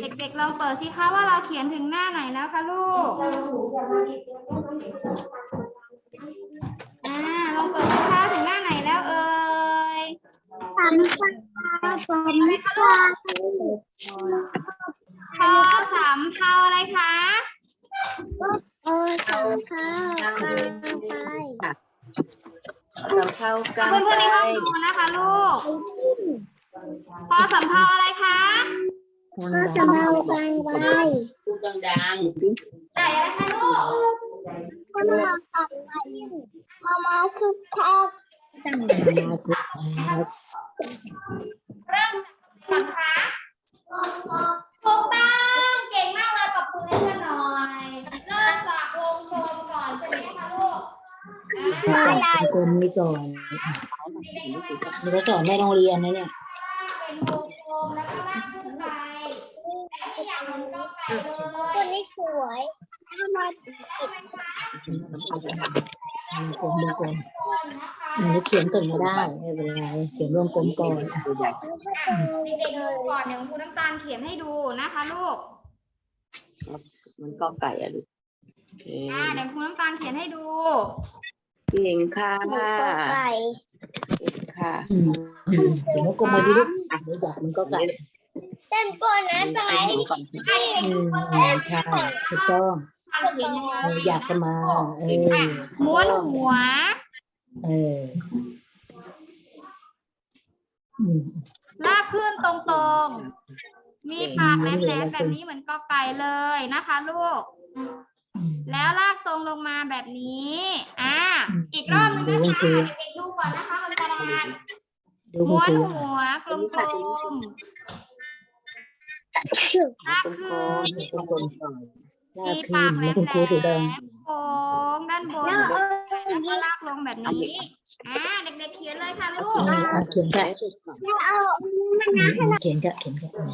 เด็กๆลองเปิดสิคะว่าเราเขียนถึงหน้าไหนแล้วคะลูก อ่าลองเปิดสิคะถึงหน้าไหนแล้วเอ่ยสามปลาสามอะไรคะปลูลากพอสามเทาอะไรคะเออสามข้าวกลางไปสำเภากลางเพื่อนๆในห้องดูนะคะลูกพอสำเภาอะไรคะ ก็สำเภากลางไปพูดดังไก่อะไรคะลูกก็มากลางไปมามาคือข้าวเริ่มจากตรงไหนก่อนคะถูกต้องเก่งมากเลยปรบมือให้เพื่อนหน่อยเริ่มจากวงกลมก่อนใช่ไหมคะลูกอ่าอะไรกลมนี่ก่อนเด็กๆทำไมคะนี่ก็สอนในโรงเรียนนะเนี่ย เป็นวงกลมแล้วก็ลากขึ้นไปแต่ที่อยากเหมือนกอไก่เล ตัวย นี้สวยทำไมติด กลมวงกลมคนนะคะอันนี้เขียนก่อนก็ได้ไม่เป็นไรเขียนวงกลมก่อนๆตัวใหญ่เด็กๆดูก่อนเดี๋ยวครูน้ำตาลเขียนให้ดูนะคะลูกมันก็ไก่อะลูกโอเคอ่าเดี๋ยวครูน้ำตาลเขียนให้ดู เก่งค่ะหมูกไก่เก่งค่ะอืมอืมเขียนวงกลมมาที่ลูกเดี๋ยวอยากมันก็ไก่เต้นก่อนนะไปให้หนูก่อนอ่าเด็กอืๆดูมก่อน อืมใช่ถูกต้องตาล เขียนยังไงเอออยากจะมาเออม้วนหัว เอออืมลากขึ้นตรงๆ มีปากแหลมๆแบบนี้เหมือนกอไก่เลยนะคะ ลูก อืม แล้วลากตรงลงมาแบบนี้ อ่า อีกรอบหนึงนะคะเด็กๆดูก่อนนะคะบนกระดานดูคุณม้วนครูหัวกลมๆ ลากกลขึ้นมๆกล มๆก่อนลากมีขึ้ปานกแหลแล้วมคุณครูสีแดงๆโค้งด้านบนแล้วเออแล้วก็ลากลงแบบนี้อ่าเด็กๆเขียนเลยค่ะลูกเออเอาเขียนไก่กะให้สุดก่อนแล้วเอาอืมเขียนกะเขียนกะอืม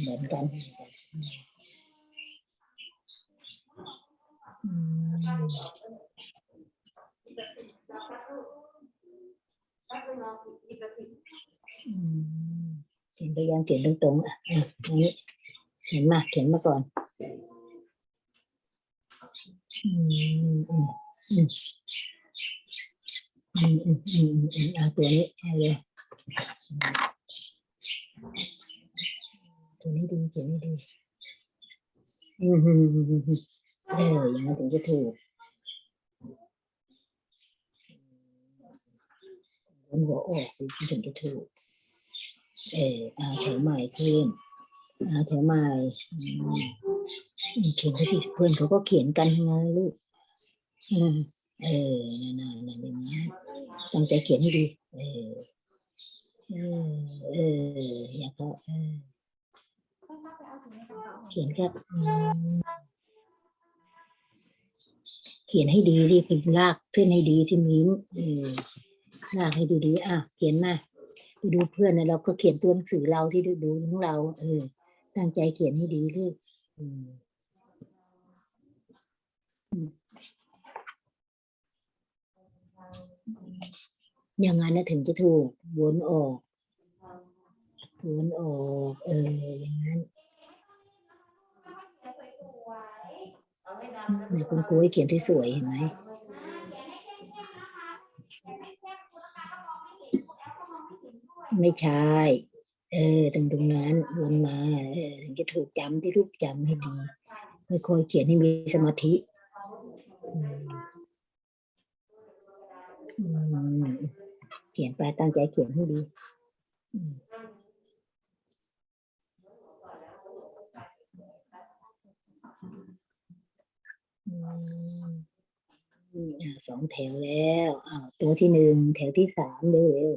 เหมือนกันอืมอืมเขียนไปยังเขียนตรงๆอะอะอันนี้เขียนมาเขียนมาก่อนอืมอืมอืมอืมอืมอืมอืม เอาตัวนี้เอาเลยตัวนี้ดีเขียนให้ดีอืมอืมอืมอืมเอออย่างนั้นถึงจะถูกวนหัวออกถึงจะถูกเออเอาแถวใหม่ขึ้น แถวใหม่อืมอืมเขียนไปสิเพื่อนเขาก็เขียนกันทั้งนั้นลูกเออนั่นนนั่นอย่างนั้นตั้งใจเขียนให้ดี เออ เออเอออยาก็เออเขียนครับ เขียนให้ดีสิคือลากขึ้นให้ดีสิมิ้นเออลากให้ดีๆอะ เขียนมาไปดูเพื่อนนะเราก็เขียนตัวหนังสือเราที่ดูดูของเรา เออ ตั้งใจเขียนให้ดีลูกอย่างนั้นะถึงจะถูกวนออกวนออก เออ อย่างนั้นไหนคุณครูให้เขียนที่สวยเห็นไหมไม่ใช่ เออตรงตรงนั้นวนมาเออถึงจะถูกจำที่รูปจำให้ดีไม่คอยเขียนให้มีสมาธิเขียนไปตั้งใจเขียนให้ดีอสองแถวแล้วอ่าตัวที่หนึ่งแถวที่สามเร็วๆ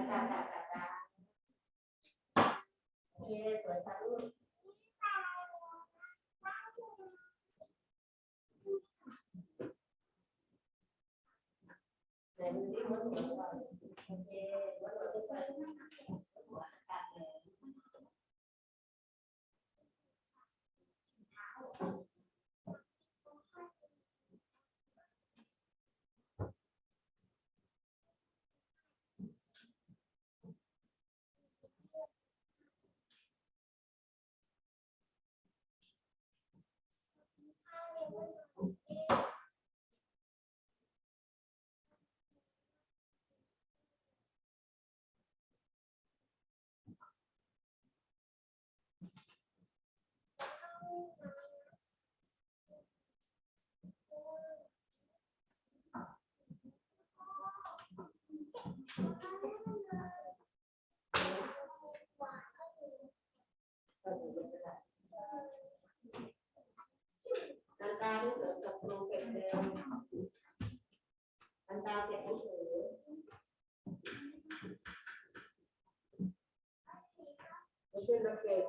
ตาตาตาตาตาโอเคสวยค่ะลูกไหนดูดิหัวหัวก่อนโอเคหัวหัวขึ้นไปหัวตัดเลย อันตาที่เหลือกับลงเก็บเร็วอันตาเก็บให้ถือไม่ใช่มาเก็บ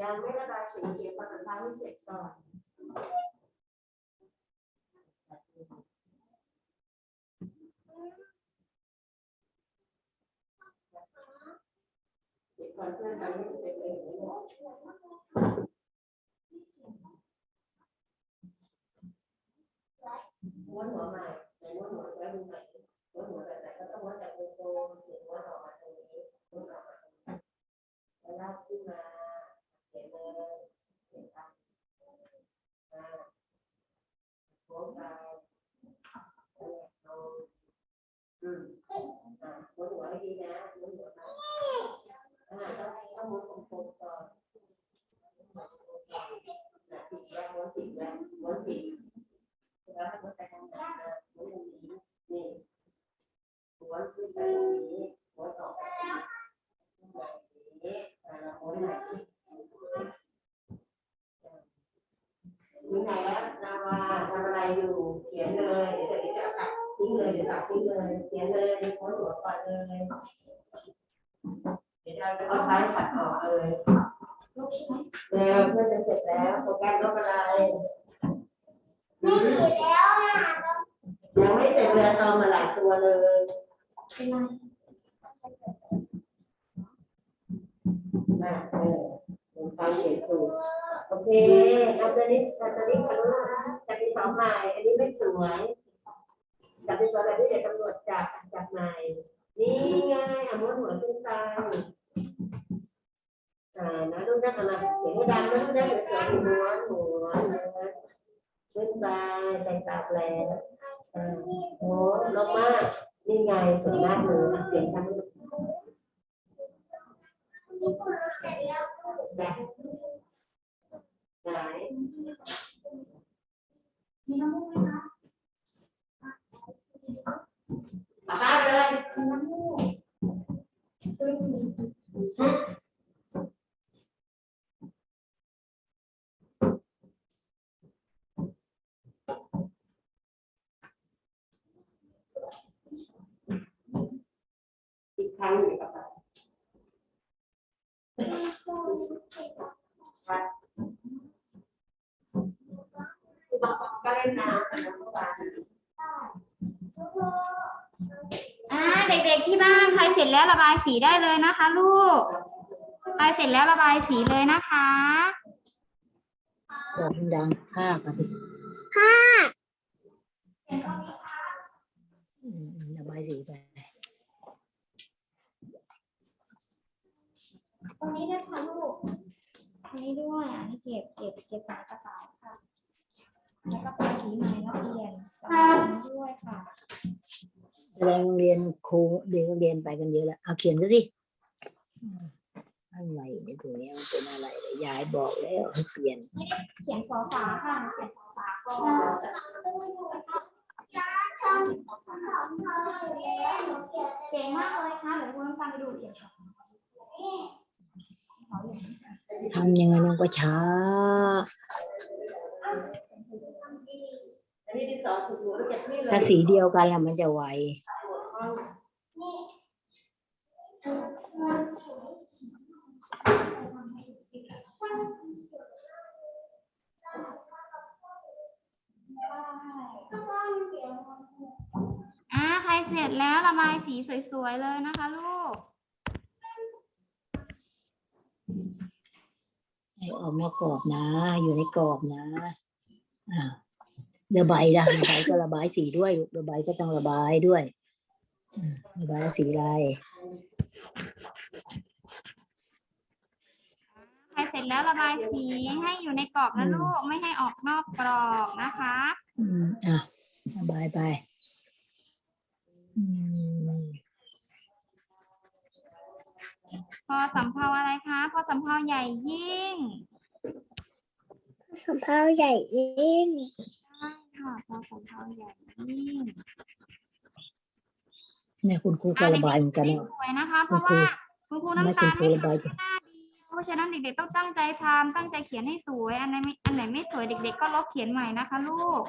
ยังไม่ระบายสีเก็บภาษาไทยให้เสร็จก่อนเก็บก่อนเพื่อนไปให้เสร็จเลยเห็นไหม ม้วนหัวใหม่ไหนม้วนหัวแล้วดูใหม่ม้วนหัวแบบไหนก็ต้องม้วนจากวงกลมถึงม้วนออกมาตรงนี้ม้วนออกมาตรงนี้แล้วลากขึ้นมาเขียนเลยเขียนตามมาโค้งไปลงอืมอ่าม้วนหัวให้ดีนะม้วนหัวไปอ่าต้องต้องม้วนกลมๆก่อนนะติดแล้วม้วนติดแล้วม้วนติด แล้วมันไปทางไหนนะม้วนอย่างนี้นี่ม้วนขึ้นไปตรงนี้ม้วนออกไปแบบนี้อ่าเราม้วนไหนอยู่ไหนแล้วนาวาทำ อยู่เขียนเลยเดี๋ยวนี้จะตัดทิ้งเลยเดี๋ยวตัดทิ้งเลยเขียนเลยม้วหัวก่อนเลยเดี๋ยวเราจะเอาท้ายขัดออกเลยแล้วเพื่อจะเสร็จแล้วโปรแกรมลบอะไรไม่มีแล้วอะยังไม่เสร็จเลยเอามาหลายตัวเลยนะเออ ผมฟังเสียงถูกโอเคเอาตัวนี้เอาตัวนี้มาดูจับที่สองใหม่ อันนี้ไม่สวยจับที่สองแบบนี้เดี๋ยวตำรวจจับจับใหม่ นี่ไงอะม้วนหัวขึ้นไปอ่านะลูกนะเอามาเสียงไม่ดังนะลูกนะเดี๋ยวเสียงม้วนหัวม้วนขึ้นไปใส่ตาแปลอ่าโอ้ลงมากนี่ไงสวยมากเลยเปลี่ยนทางแบบไหนกลับบ้าง นึ่งกลับบ้าน จแล้วระบายสีได้เลยนะคะ ลูกระายเสร็จแล้วระบายสีเลยนะคะดังค่ากันค่ะระบายสีไปตรงนี้ด้วยค่ะลูกตรงนี้ด้วยอันนี้เก็บเก็บเก็บใส่กระเป๋าค่ะ แล้วก็ไปสีใหม่แล้วเปลี่ยนตรงนี้ด้วยค่ะ แสดงโรงเรียนครูเด็กโรงเรียนไปกันเยอะแล้วเอาเขียนก็สิอะไรเนี่ยตัวนี้มันเป็นอะไรยายบอกแล้วให้เปลี่ยนเขียนฝอฝาค่ะเขียนฝอฝาก่อนเก่งมากเลยค่ะเดี๋ยวคุณน้ำตาลไปดูเดี๋ยวทำยังไงน้อันนี้ดินสอถูกหัวเจ็บนี่เลยถ้าสีเดียวกันละมันจะไว วยๆเลยนะคะลูกให้ออกมากรอบนะ อยู่ในกรอบนะอ่าระบายนะระบายก็ระบายสีด้วยลูกระบายก็ต้องระบายด้วยอ่าระบายสีอะไรใครเสร็จแล้วระบายสีให้อยู่ในกรอบนะลูกไม่ให้ออกนอกกรอบนะคะ อืมอะระบายไปอืม พอสำเพาอะไรคะ พอสำเพาใหญ่ยิ่งสำเภาใหญ่ยิ่งใช่ค่ะพอสำเพาใหญ่ยิ่งเนี่ยคุณครูก็ระบายเหมือนกันไม่นะสวยนะคะ เพราะว่าคุณครูน้ำตาลไม่ให้คุณครูระบายทำแค่หน้าเดียวเพราะฉะนั้นเด็กๆต้องตั้งใจทำตั้งใจเขียนให้สวย อันไหนไม่อันไหนไม่สวยเด็ก ๆ ก็ลบเขียนใหม่นะคะ ลูก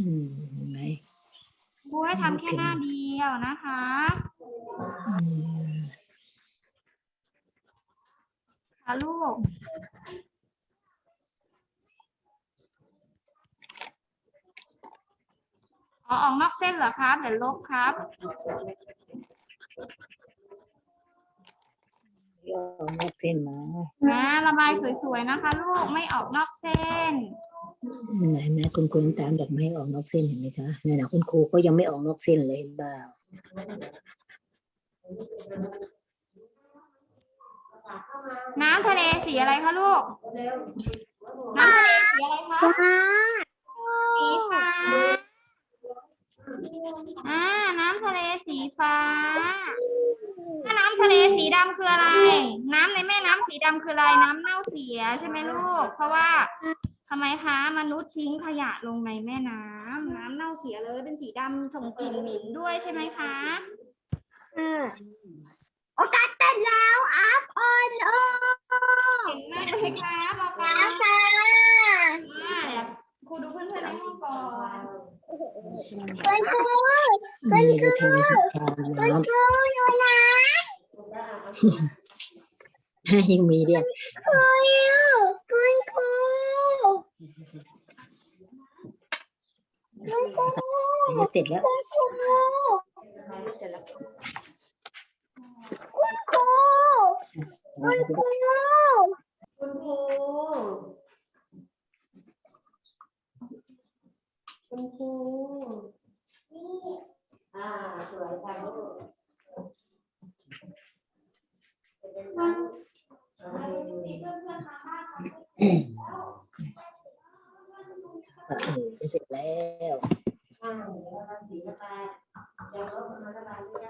อืมเห็นไหมครูให้ทำแค่หน้าเดียวนะคะ อืม ค่ะลูกอ๋อออกนอกเส้นเหรอครับเดี๋ยวลบครับยอมรับเส้นมานะระบายสวยๆนะคะ ลูกไม่ออกนอกเส้นไหนไหมคุณครูน้ำตาลบอกไม่ให้ออกนอกเส้นเห็นไหมคะเนี่ยนะคุณครูก็ยังไม่ออกนอกเส้นเลยเห็นเปล่า น้ำทะเลสีอะไรคะลูกเร็วน้ำทะเลสีอะไรคะว้าสีฟ้า อ่า น้ำทะเลสีฟ้า ถ้าน้ำทะเลสีดำคืออะไร น้ำในแม่น้ำสีดำคืออะไร น้ำเน่าเสียใช่ไหมลูก เพราะว่าทำไมคะ มนุษย์ทิ้งขยะลงในแม่น้ำน้ำเน่าเสียเลย เป็นสีดำส่งกลิ่นเหม็นด้วยใช่ไหมคะ โอกาสเต้นแล้วอัพออนโอเก่งมากเลยค่ะบอกกัแล้นวค่ะอ่าเดี๋ยวครูดูเพื่อนๆในห้องก่อนคุณครูนี่จะทำชาคุณน้ครูอยู่ไหนำยังมีเรียกครูอยู่คุณครูคุณครูเสร็จแล้ว คุณครู คุณครูคุณครูคุณครูคุณครูนี่อ่าสวยจังลูกเป็นไงอ่า เออจะเสร็จแล้ว อ่าเดี๋ยวเราสีระบายเดี๋ยวเรามาระบายด้วย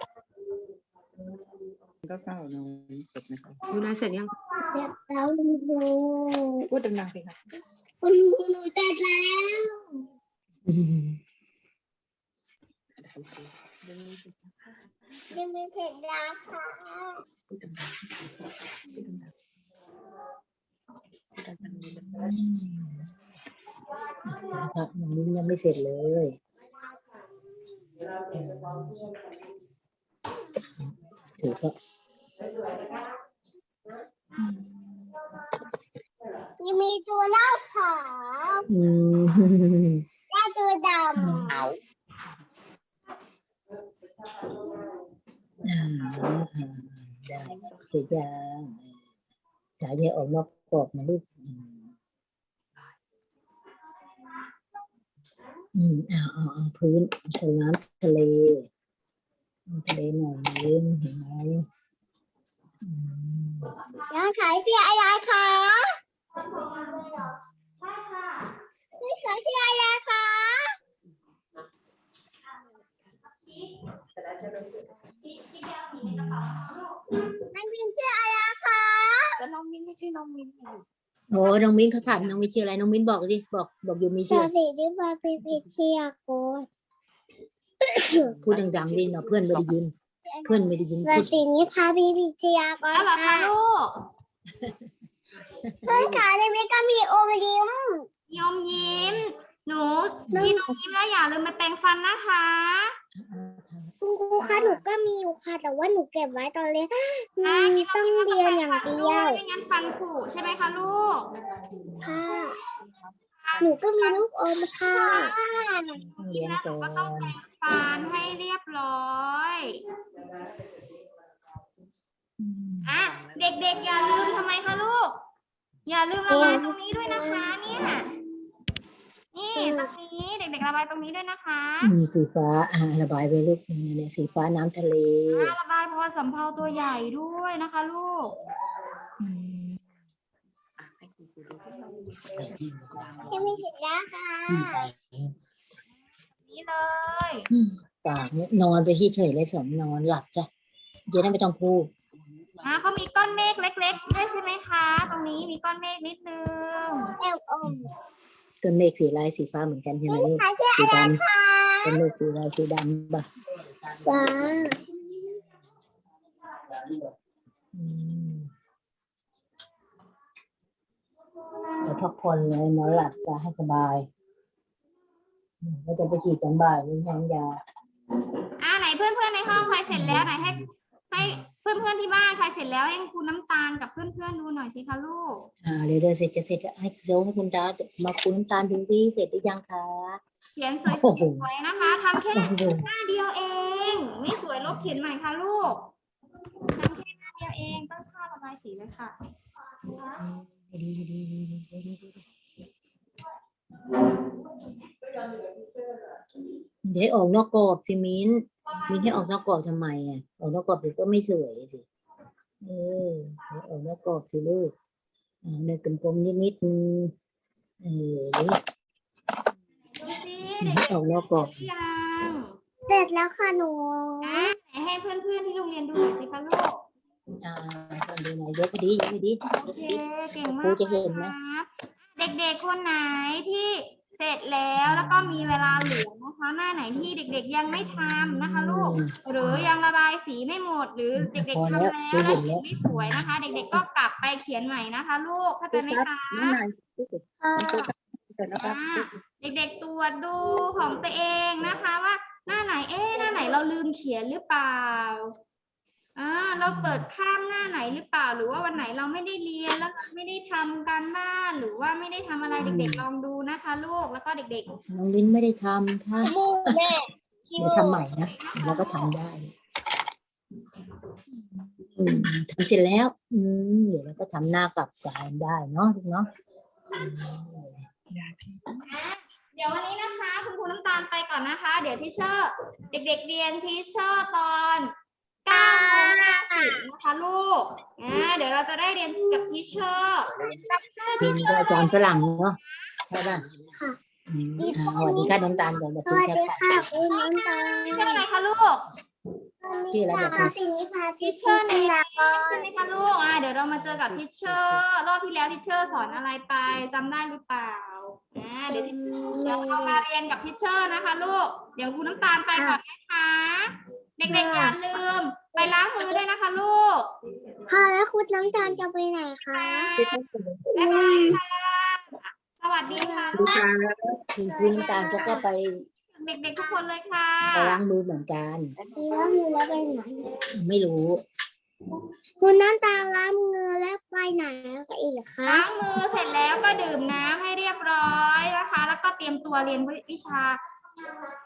ก็เฝ้า นอนเสร็จนะคะดูนายเสร็จยังเด็กแล้วคุณครูพูดดังๆสิคะคุณครูหนูเสร็จแล้วอืมยังไม่เสร็จแล้วค่ะพูดดังๆพูดดังๆพูดดังๆเลยนะนะครับยังนี้ยังไม่เสร็จเลยเราเก็บไปพร้อมเพื่อนกันถือก็สวยๆนะคะ ยังมีตัวเล่าขาวอืมและตัวดเอาอ่าได้เสร็จยังสายเนี่ยออกนอกกรอบนะลูกอืมอืมเอาเอาเอาพื้นใส่น้ำทะเลน้ำทะเลหน่อยนึงเห็นไหมอืม ยายขายที่อะไรคะใช่ค่ะยายขายที่อะไรคะชี้แต่ละจะเป็นชี้ชี้ยาวผีในกระเป๋าลูกมันเป็นที่อะไรคะก็น้องมิ้นไม่ใช่น้องมิ้นอยู่โอ้น้องมิ้นเขาถามน้องมิ้นชื่ออะไร น้องมิ้นบอกสิ บอก บอกอยู่มีสชื่อสีที่พาพิพิเชียโกดพูดดังๆดิเนาะเพื่อนไม่ได้ยิน เพื่อนไม่ได้ยินสพูดสีนี้พาพิพิเชียโกแล้วดเหรอคะค่ะลูกเพื่อนขาในนี้ก็มีอมยิ้มยมยิ้ม หนูพี่น้องยิ้มแล้วอย่าลืมไปแปรงฟันนะคะ คุณครูคะหนูก็มีอยู่ค่ะ แต่ว่าหนูเก็บไว้ตอนเรียนอ่าอืมกินต้องยิ้มเรียนอย่างเดียวไม่งั้นฟันผุใช่ไหมคะลูก ค่ะ หนูก็มีลูกอมค่ะต้องเรียนก่อก็ต้องนแปรงฟันให้เรียบร้อยอะเด็กๆ อย่าลืมทำไมคะลูก อย่าลืมระบายตรงนี้ด้วยนะคะเนี่ยนี่ตรงนี้เด็กๆระบายตรงนี้ด้วยนะคะอืมสีฟ้าอ่าระบายไปลูกเนี่ยเนี่ยสีฟ้าน้ำทะเลอะระบายพอสำเภาตัวใหญ่ด้วยนะคะลูก ยังไม่เห็นแล้วค่ะนี่เลยปากเนี่ยนอนไปที่เฉยเลยเสริมนอนหลับจ้ะเดี๋ยวนั้นไม่ต้องพูดอะเขามีก้อนเมฆเล็กๆด้วยใช่ไหมคะ ตรงนี้มีก้อนเมฆนิดนึงเอวอมต้นเมฆสีลายสีฟ้าเหมือนกันใช่ไหมลูกขายที่สีอะไรดคะำต้นเมฆสีลายสีดำป่ะฟ้า อืมเดี๋ยวพักผ่อนเลยนอนหลับจะให้สบายอืมแล้วจะไปฉีดกันบ่ายนี่ทางยาอะไหนเพื่อนๆในห้องใครเสร็จแล้วไหนให้ให้เพื่อนๆที่บ้านใครเสร็จแล้วให้คุณน้ำตาลกับเพื่อนๆดูหน่อยสิคะลูกอ่าเดี๋ยวๆเสร็จจะเสร็จแล้วให้โจให้คุณดามาคุณน้ำตาลดูดิเสร็จหรือยังคะเขียนสวยโอ้โหๆนะคะทำแค่โอ้โหหน้าเดียวเอง ไม่สวยลบเขียนใหม่ค่ะลูกทำแค่หน้าเดียวเองต้องค่าระบายสีเลยค่ะ เดี๋ยวออกนอกกรอบสิมิ้นมิ้นให้ออกนอกกรอบทำไมอะออกนอกกรอบเดี๋ยวก็ไม่สวยสิเออเดี๋ยวออกนอกกรอบสิลูกอ่าเดินกลมๆนิดๆนึงเออนี่ดูสิให้ออกนอกกรอบเด็กๆยังเสร็จแล้วค่ะหนูอะไหนให้เพื่อนๆที่โรงเรียนดูหน่อยสิคะลูก อ่าคนดูหน่อยยกไปดียกไปดีโอเคเก่งคมารูกจะเห็นไหมครับเด็กๆคนไหนที่เสร็จแล้วแล้วก็มีเวลาเหลือนะคะ หน้าไหนที่เด็ก ๆ ยังไม่ทำนะคะ ลูก หรือยังระบายสีไม่หมด หรือเด็กพอๆทำแล้แล้ววครูเห็นแล้วไม่สวยนะคะ เด็ก ๆ ก็กลับไปเขียนใหม่นะคะ ลูกเข้าใจไหมคะน้องนายพูดถึงค่ะก่อนนะครับอ่าเด็กๆตรวจดูของตัวเองนะคะว่าหน้าไหนเอ๊ะหน้าไหนเราลืมเขียนหรือเปล่า อ่าเราเปิดข้างหน้าไหนหรือเปล่า หรือว่าวันไหนเราไม่ได้เรียนแล้วไม่ได้ทำการบ้านหรือว่าไม่ได้ทำอะไรเด็กๆลองดูนะคะลูกแล้วก็เด็กน้องลิ้นไม่ได้ทำค่ะมูแม่ที่เดี๋ยวมูทำใหม่นะแล้วก็ทำได้อืมทำเสร็จแล้ว อืมเดี๋ยวเราก็ทำหน้ากลับกลายได้เนาะลูกเนาะอืมๆอะเดี๋ยววันนี้นะคะ คุณครูน้ำตาลไปก่อนนะคะ เดี๋ยวทีเชอร์เด็ก ๆ เรียนทีเชอร์ตอน 9โมง50นะคะลูกอ่าเดี๋ยวเราจะได้เรียนกับทีเชอร์ชื่อเป็ทีนเชอร์อาจารย์ฝรั่งเนาะใช่ป่ะค่ะ อืมอ่าสวัสดีค่ะน้ำตาลเดี๋ยวเราสคุยวัสกันดีค่ะคุณน้ำตาลชื่ออะไรคะลูกชื่ออะไรบอกค่ะสิสิ่งนี้พาทิพิเชเชีอยร์ในโกใช่ไหมคะลูกอ่าเดี๋ยวเรามาเจอกับทิเชอร์รอบที่แล้วทิเชอร์สอนอะไรไปจำได้หรือเปล่าอ่าเดี๋ยวทิเดี๋ยวเรามาเรียนกับทิเชอร์นะคะลูก เดี๋ยวคุณน้ำตาลไปก่อนนะคะ เด็กๆอย่าลืม ไปล้างมือด้วยนะคะลูกค่ะแล้วคุณน้ำตาลจะไปไหนคะที่ท่านเป็นบ๊ายบายค่ะสวัสดีค่ะดูค่ะคุณครูน้ำตาลเขาก็ไปเด็กๆทุกคนเลยค่ะไปล้างมือเหมือนกันดีแล้วมือแล้วไปไหนไม่รู้ คุณน้ำตาลล้างมือแล้วไปไหนคะอีกคะล้างมือเสร็จแล้วก็ดื่มน้ำให้เรียบร้อยนะคะ แล้วก็เตรียมตัวเรียนวิชา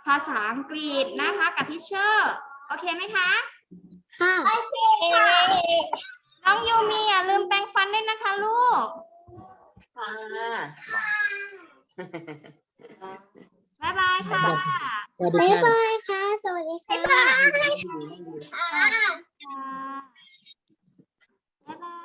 ภาษาอังกฤษนะคะ กับทิเชอร์ โอเคไหมคะ ค่ะ น้องยูมีอย่าลืมแปรงฟันด้วยนะคะลูก ค่ะบ๊ายบายค่ะบ๊ายบายค่ะ สวัสดีค่ะ บ๊ายบาย